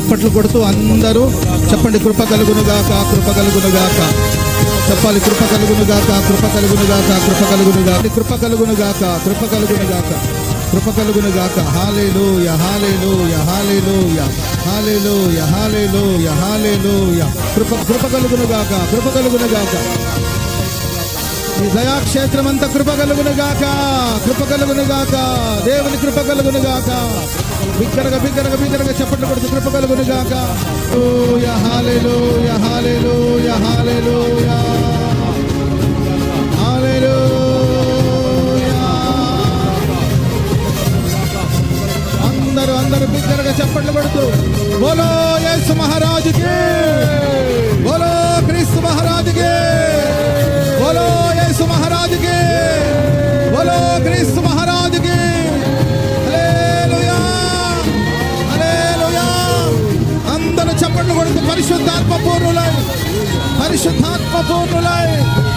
చప్పట్లు కొడుతూ అందరూ చెప్పండి కృప కలుగునుగాక కృప కలుగునుగాక చెప్పాలి కృప కలుగునుగాక కృప కలుగునుగాక కృప కలుగునుగాక కృప కలుగునుగాక కృప కలుగునుగాక కృప కలుగునుగాక హాలేలు యహాలేలు యహాలేలు హాలేలు యహాలేలు యహాలేలు కృప కృప కలుగును గాక కృప కలుగునుగాక ఈ దయాక్షేత్రం అంతా కృప కలుగునుగాక కృప కలుగునుగాక దేవుని కృప కలుగును గాక బిగ్గరగా బిగ్గరగా బిగ్గరగా చెప్పట్లు కొడుతూ కృప కలుగును గాక హాలేలు యహాలేలు యహాలేలు హాలేలు అందరూ అందరూ బిగ్గరగా చెప్పట్లు కొడుతూ. బోలో యేసు మహారాజుకి. బోలో క్రీస్తు మహారాజుకి. బోలో యేసు మహారాజుకి. బోలో క్రీస్తు మహారాజు పరిశుద్ధాత్మ పూర్ణులై. పరిశుద్ధాత్మ పూర్ణులై.